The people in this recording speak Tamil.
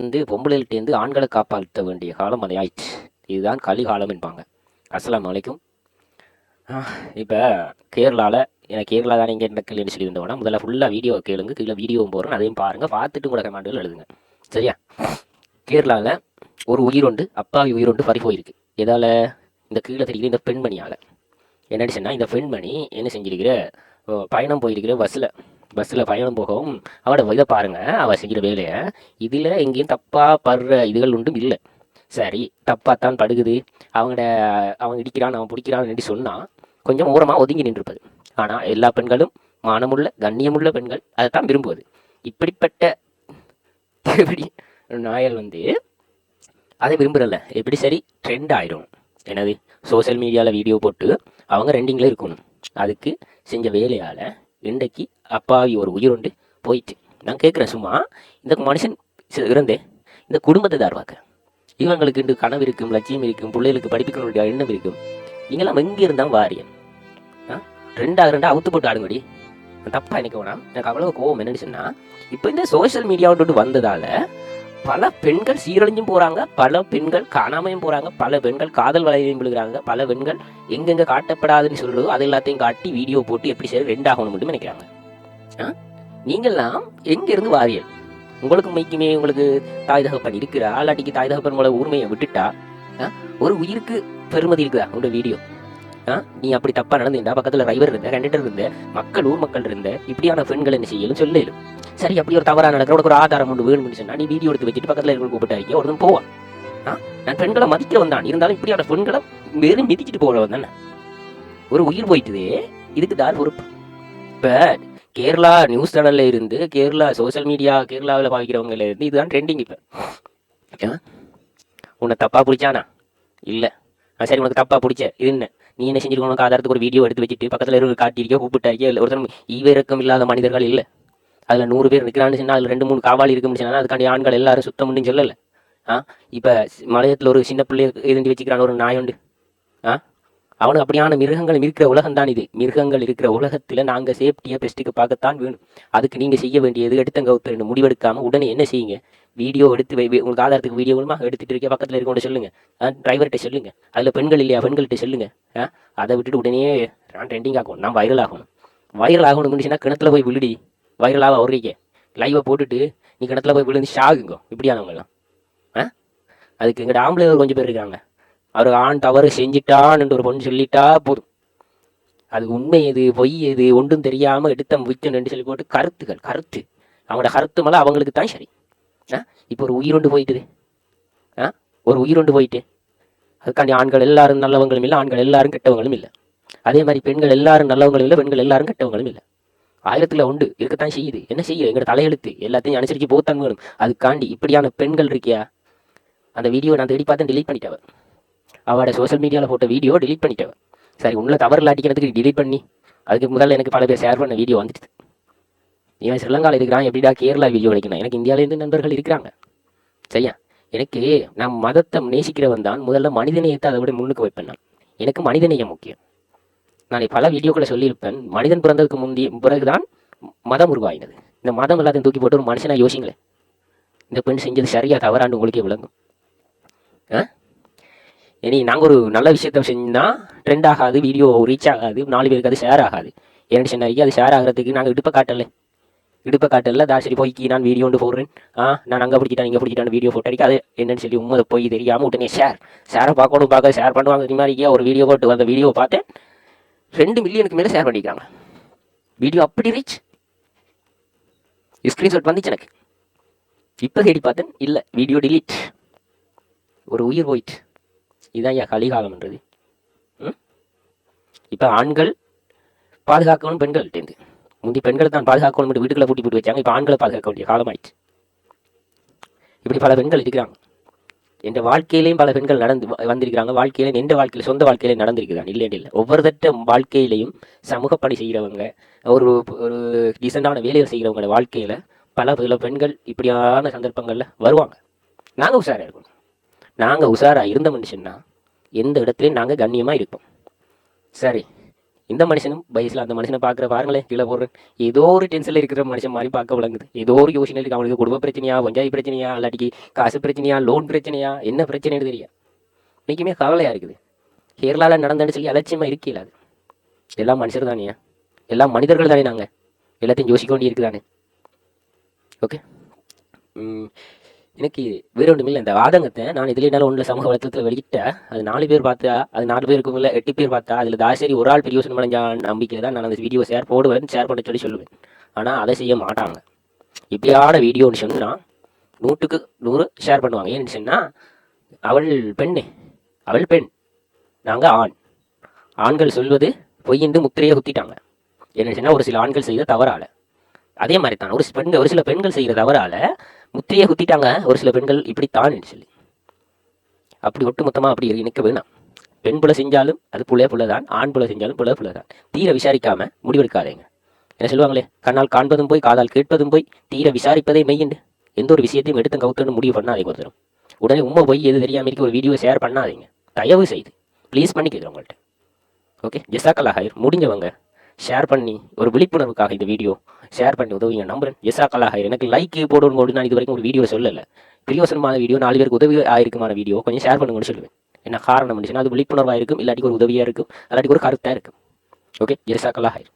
வந்து பொம்பளைகிட்டேருந்து ஆண்களை காப்பாற்ற வேண்டிய காலம் அதை ஆயிடுச்சு இதுதான் கலிகாலம் என்பாங்க. அஸ்லாம் அலைக்கும். இப்போ கேரளாவில் எனக்கு கேரளா தானே இங்கே என்ன கேள்வின்னு சொல்லி இருந்தோம்னா முதல்ல ஃபுல்லாக வீடியோ கேளுங்க கீழே வீடியோவும் போகிறோம் அதையும் பாருங்கள் பார்த்துட்டு கூட கமெண்ட்கள் எழுதுங்க. சரியா? கேரளாவில் ஒரு உயிரோண்டு அப்பாவி உயிர் உண்டு பறி போயிருக்கு. எதால் இந்த கீழே தெரியுது இந்த பெண்மணியால். என்னடிச்சுன்னா இந்த பெண்மணி என்ன செஞ்சிருக்கிற பயணம் போயிருக்கிற பஸ்ஸில் பஸ்ஸில் பயணம் போகவும் அவட இதை பாருங்கள் அவள் செய்கிற வேலையை. இதில் எங்கேயும் தப்பாக படுற இதுகள் ஒன்றும் இல்லை. சரி தப்பாக தான் படுகுது. அவங்கள அவன் இடிக்கிறான் அவன் பிடிக்கிறான்னு சொன்னால் கொஞ்சம் ஓரமாக ஒதுங்கி நின்றுப்பது ஆனால் எல்லா பெண்களும் மானமுள்ள கண்ணியமுள்ள பெண்கள் அதைத்தான் விரும்புவது. இப்படிப்பட்ட எப்படி நாயல் வந்து அதை விரும்புகிறல்ல எப்படி சரி? ட்ரெண்ட் ஆயிரும். என்னது? சோஷியல் மீடியாவில் வீடியோ போட்டு அவங்க ரெண்டிங்கில் இருக்கணும். அதுக்கு செஞ்ச வேலையால் இன்றைக்கு அப்பாவி ஒரு உயிர் உண்டு போயிட்டு. நான் கேட்குறேன் சும்மா. இந்த மனுஷன் இருந்தே இந்த குடும்பத்தை தார்வாக்க. இவங்களுக்கு இன்று கனவு இருக்கும் லட்சியம் இருக்கும் பிள்ளைகளுக்கு படிப்பிக்கணுடைய எண்ணம் இருக்கும். நீங்களாம் எங்கே இருந்தால் வாரியன். ஆ? ரெண்டாக அவுத்து போட்டு ஆடுங்கடி. தப்பா நினைக்க வேணாம். எனக்கு அவ்வளோ கோவம் என்னன்னு சொன்னா இப்போ இந்த சோஷியல் மீடியாவோட வந்ததால பல பெண்கள் சீரழிஞ்சும் போகிறாங்க பல பெண்கள் காணாமையும் போகிறாங்க பல பெண்கள் காதல் வலையிலையும் விழுகிறாங்க பல பெண்கள் எங்கெங்க காட்டப்படாதுன்னு சொல்கிறதோ அது எல்லாத்தையும் காட்டி வீடியோ போட்டு எப்படி சரி ரெண்டாகணும் மட்டும் நினைக்கிறாங்க ஆ? எங்கேருந்து வாரியல் உங்களுக்கு மைக்குமே உங்களுக்கு தாய் தகப்பன் இருக்கிறா ஆளாட்டிக்கு தாய் தகப்பன் உங்களை உரிமையை விட்டுட்டா ஆ? ஒரு உயிருக்கு பெருமதி இருக்குதா உங்களோட வீடியோ நீ அப்படி தப்பா நடந்துட்டா பக்கத்துல டிரைவர் இருந்த கண்டக்டர் இருந்த மக்கள் ஊர் மக்கள் இருந்த இப்படியான பெண்கள் என்ன செய்யலும் சொல்லலும் சரி அப்படி ஒரு தவறா நடக்கிற உனக்கு ஒரு ஆதாரம் ஒன்று வேணும்னு சொன்னா நீ வீடியோ எடுத்து வச்சுட்டு பக்கத்துல இருக்கிற கூப்பிட்டு அறிக்கை ஒருத்தன் போவான் ஆ? நான் பெண்களை மதிக்கிறவன் தான். இருந்தாலும் இப்படியான பெண்களை வெறும் மிதிச்சிட்டு போறவன் தானே. ஒரு உயிர் போயிட்டுது. இதுக்கு தார் பொறுப்பு. இப்ப கேரளா நியூஸ் சேனல்ல இருந்து கேரளா சோஷியல் மீடியா கேரளாவில் பாவிக்கிறவங்கல இருந்து இதுதான் ட்ரெண்டிங் இப்போ. ஆ? உன்னை தப்பா பிடிச்சானா? இல்லை. ஆ, சரி உனக்கு தப்பா பிடிச்ச இது என்ன? நீ என்ன செஞ்சிருக்கணும்? ஆதாரத்துக்கு ஒரு வீடியோ எடுத்து வச்சுட்டு பக்கத்துல இருக்க காட்டியிருக்கோ கூப்பிட்டாருக்கே இல்லை ஒருத்தரும் ஈவிரக்கம் இல்லாத மனிதர்கள் இல்லை. அதுல நூறு பேர் நிற்கிறான்னு சொன்னா அதுல ரெண்டு மூணு காவாலி இருக்குன்னு சொன்னால் அதுக்காண்டி ஆண்கள் எல்லாரும் சுத்தம்னு சொல்லலை. சொல்லல ஆ? இப்ப மலையத்தில் மலையத்துல ஒரு சின்ன பிள்ளைய இருந்து வச்சுக்கிறான் ஒரு நாய் உண்டு. ஆ? அவனுக்கு அப்படியான மிருகங்கள் இருக்கிற உலகம் தான் இது. மிருகங்கள் இருக்கிற உலகத்தில் நாங்கள் சேஃப்டியாக பெஸ்ட்டுக்கு பார்க்கத்தான் வேணும். அதுக்கு நீங்கள் செய்ய வேண்டியது எடுத்தங்க ஒருத்தர் முடிவெடுக்காமல் உடனே என்ன செய்யுங்க? வீடியோ எடுத்து வை உங்களுக்கு ஆதாரத்துக்கு வீடியோ மூலமாக எடுத்துகிட்டு இருக்க பக்கத்தில் இருக்கவங்க சொல்லுங்க. டிரைவர்கிட்ட சொல்லுங்க. அதில் பெண்கள் இல்லையா? பெண்கள்கிட்ட சொல்லுங்க. ஆ அதை விட்டுட்டு உடனே நான் ட்ரெண்டிங் ஆகணும். நான் வைரல் ஆகணும். வைரல் ஆகணும்னு சொன்னா கிணத்துல போய் விழுடி. வைரலாக அவரைக்கே லைவை போட்டுட்டு நீ கிணத்துல போய் விழுந்து ஷாகுங்க இப்படியானவங்கலாம் ஆ? அதுக்கு எங்கள்கிட்ட ஆம்பளை கொஞ்சம் பேர் இருக்காங்க. அவர் ஆண் தவறு செஞ்சிட்டான்னு ஒரு பொண்ணு சொல்லிட்டா போதும். அது உண்மை எது பொய் எது ஒன்றும் தெரியாமல் எடுத்த என்று சொல்லி போட்டு கருத்துக்கள் கருத்து. அவங்களோட கருத்து மேலே அவங்களுக்கு தான் சரி. ஆ? இப்போ ஒரு உயிரோண்டு போயிட்டுது. ஆ? ஒரு உயிரோண்டு போயிட்டு. அதுக்காண்டி ஆண்கள் எல்லாரும் நல்லவங்களும் இல்லை ஆண்கள் எல்லாரும் கெட்டவங்களும் இல்லை. அதே மாதிரி பெண்கள் எல்லாரும் நல்லவங்களும் இல்லை பெண்கள் எல்லாரும் கெட்டவங்களும் இல்லை. ஆயிரத்தில் உண்டு இருக்கத்தான் செய்யுது. என்ன செய்யும்? எங்களோட தலையெழுத்து. எல்லாத்தையும் அனுசரிச்சு போத்தான் வேணும் அதுக்காண்டி இப்படியான பெண்கள் இருக்கியா? அந்த வீடியோ நான் தேடி பார்த்து டிலீட் பண்ணிட்டேன் அவட சோஷியல் மீடியாவில் போட்ட வீடியோ டிலீட் பண்ணிட்டேன். சரி உள்ள தவறு அடிக்கிறதுக்கு டிலீட் பண்ணி அதுக்கு முதல்ல எனக்கு பல பேர் ஷேர் பண்ண வீடியோ வந்துடுது. இவன் ஸ்ரீலங்காவில் இருக்கிறான் எப்படிடா கேரளா வீடியோ கிடைக்கணும் எனக்கு இந்தியாவிலேருந்து நண்பர்கள் இருக்கிறாங்க. சரியா? எனக்கு நான் மதத்தை நேசிக்கிறவன் தான் முதல்ல மனிதநேயத்தை அதை விட முன்னுக்கு வைப்பேன் நான். எனக்கு மனிதநேயம் முக்கியம். நான் பல வீடியோக்களை சொல்லியிருப்பேன். மனிதன் பிறந்ததுக்கு முந்தைய பிறகுதான் மதம் உருவாகினது இந்த மதம் எல்லாத்தையும் தூக்கி போட்டு ஒரு மனுஷனாக யோசிங்களேன். இந்த பெண் செஞ்சது சரியாக தவறாண்டு உங்களுக்கே விளங்கும். ஆ? இனி நாங்கள் ஒரு நல்ல விஷயத்த செஞ்சால் ட்ரெண்ட் ஆகாது வீடியோ ரீச் ஆகாது நாலு பேருக்கு அது ஷேர் ஆகாது. ஏன்னு சொன்னாங்க அது ஷேர் ஆகிறதுக்கு நாங்கள் இடுப்பை காட்டலை. இடுப்பை காட்டல தா சரி போய்க்கு நான் வீடியோ ஒன்று போடுறேன். ஆ நான் அங்கே பிடிக்கிட்டேன் இங்கே பிடிக்கிட்டான் வீடியோ போட்டு அடிக்க அது என்னன்னு சொல்லி உண்மை போய் தெரியாமல் உடனே ஷேர் ஷேரை பார்க்கணும் பார்க்க ஷேர் பண்ணுவாங்க. இது மாதிரி ஒரு வீடியோ போட்டு அந்த வீடியோ பார்த்தேன் ரெண்டு மில்லியனுக்கு மேலே ஷேர் பண்ணிக்கிறாங்க. வீடியோ அப்படி ரீச் ஸ்க்ரீன்ஷாட் வந்துச்சு எனக்கு. இப்போ தேடி பார்த்தேன் இல்லை வீடியோ டிலீட் ஒரு உயிர் போயிட்டு. இதுதான் ஐயா கலிகாலம்ன்றது இப்போ ஆண்கள் பாதுகாக்கணும் பெண்கள்கிட்டேருந்து முந்தி பெண்களை தான் பாதுகாக்கணும் மட்டும் வீட்டுக்குள்ள பூட்டி போட்டு வச்சாங்க இப்போ ஆண்களை பாதுகாக்க வேண்டிய காலமாயிடுச்சு இப்படி பல பெண்கள் இருக்கிறாங்க. என் வாழ்க்கையிலையும் பல பெண்கள் நடந்து வ- வந்திருக்கிறாங்க. வாழ்க்கையில எந்த வாழ்க்கையில சொந்த வாழ்க்கையில நடந்திருக்கிறாங்க இல்லை இல்லை ஒவ்வொருத்தட்ட வாழ்க்கையிலையும் சமூக பணி செய்கிறவங்க ஒரு ஒரு டீசெண்டான வேலைகள் செய்கிறவங்களோட வாழ்க்கையில பல பல பெண்கள் இப்படியான சந்தர்ப்பங்கள்ல வருவாங்க. நாங்க உஷாரா இருக்கணும் நாங்கள் உஷாராக இருந்த மனுஷன்னா எந்த இடத்துலையும் நாங்கள் கண்ணியமாக இருப்போம். சரி இந்த மனுஷனும் வயசில் அந்த மனுஷனை பார்க்குற பாருங்களேன் கீழே போடுறேன். ஏதோ ஒரு டென்ஷனில் இருக்கிற மனுஷன் மாதிரி பார்க்க விளங்குது. ஏதோ ஒரு யோசனை இருக்குது அவனுக்கு குடும்ப பிரச்சனையா பஞ்சாயத்து பிரச்சனையா இல்லாட்டிக்கு காசு பிரச்சனையா லோன் பிரச்சனையா என்ன பிரச்சனைன்னு தெரியா இன்றைக்குமே கவலையாக இருக்குது. கேரளாவில் நடந்தேன்னு சொல்லி அலட்சியமாக இருக்கல அது. எல்லாம் மனுஷர் தானே எல்லாம் மனிதர்கள் தானே நாங்கள் எல்லாத்தையும் யோசிக்க வேண்டி இருக்குதானே? ஓகே எனக்கு வேற ஒன்றும் இல்லை. இந்த வாதங்கத்தை நான் இதில் என்னால் ஒன்றில் சமூக வலைத்தளத்தில் வெளியிட்டேன் அது நாலு பேர் பார்த்தா அது நாலு பேருக்கு இல்லை எட்டு பேர் பார்த்தா அதில் தாசரி ஒரு ஆள் பிரியோசனம் அடைஞ்ச நம்பிக்கையில் தான் நான் அந்த வீடியோ ஷேர் போடுவேன் ஷேர் பண்ண சொல்லி சொல்லுவேன். ஆனால் அதை செய்ய மாட்டாங்க. இப்படியான வீடியோன்னு சொன்னால் நூற்றுக்கு நூறு ஷேர் பண்ணுவாங்க. ஏன்னு சொன்னால் அவள் பெண்ணு அவள் பெண் நாங்கள் ஆண். ஆண்கள் சொல்வது பொய்ந்து முத்திரையை குத்திட்டாங்க. என்ன சொன்னால் ஒரு சில ஆண்கள் செய்த தவறால. அதே மாதிரி தான் ஒரு பெண்கள் ஒரு சில பெண்கள் செய்கிற தவறால முத்திரையை குத்திட்டாங்க. ஒரு சில பெண்கள் இப்படித்தான் சொல்லி. அப்படி ஒட்டு மொத்தமாக அப்படி இணைக்க வேணாம். பெண் புல செஞ்சாலும் அது புல புலதான். தான் ஆண் புல செஞ்சாலும் புல புலதான். தான் தீர விசாரிக்காம முடிவெடுக்காதீங்க. என்ன சொல்லுவாங்களே? கண்ணால் காண்பதும் போய் காதால் கேட்பதும் போய் தீர விசாரிப்பதே மெய்யுண்டு. எந்த ஒரு விஷயத்தையும் எடுத்து கவுத்துன்னு முடிவு பண்ணாதீங்க ஒருத்தரும் உடனே உண்மை போய் எது தெரியாம இருக்க ஒரு வீடியோ ஷேர் பண்ணாதீங்க. தயவு செய்து. ப்ளீஸ் பண்ணிக்கிறேன் உங்கள்கிட்ட ஓகே ஜெசாக்கல்லா ஹயர் முடிஞ்சவங்க. ஷேர் பண்ணி ஒரு விழிப்புணர்வுக்காக இந்த வீடியோ ஷேர் பண்ணி உதவிங்க. நம்புறேன். ஜெசாக்கல்லா ஹயர் எனக்கு லைக் போடணும் போது நான் இது வரைக்கும் ஒரு வீடியோ சொல்லலை. பிரியோசனமான வீடியோ நாலு பேருக்கு உதவி ஆயிருக்குமான வீடியோ கொஞ்சம் ஷேர் பண்ணுங்கன்னு சொல்லுவேன். என்ன காரணம் இருந்துச்சுன்னா அது விழிப்புணர்வாக இருக்கும் இல்லாட்டி ஒரு உதவியாக இருக்கும் இல்லாட்டி ஒரு கருத்தாக இருக்கும். ஓகே ஜெசாக்கல்லா ஹயர்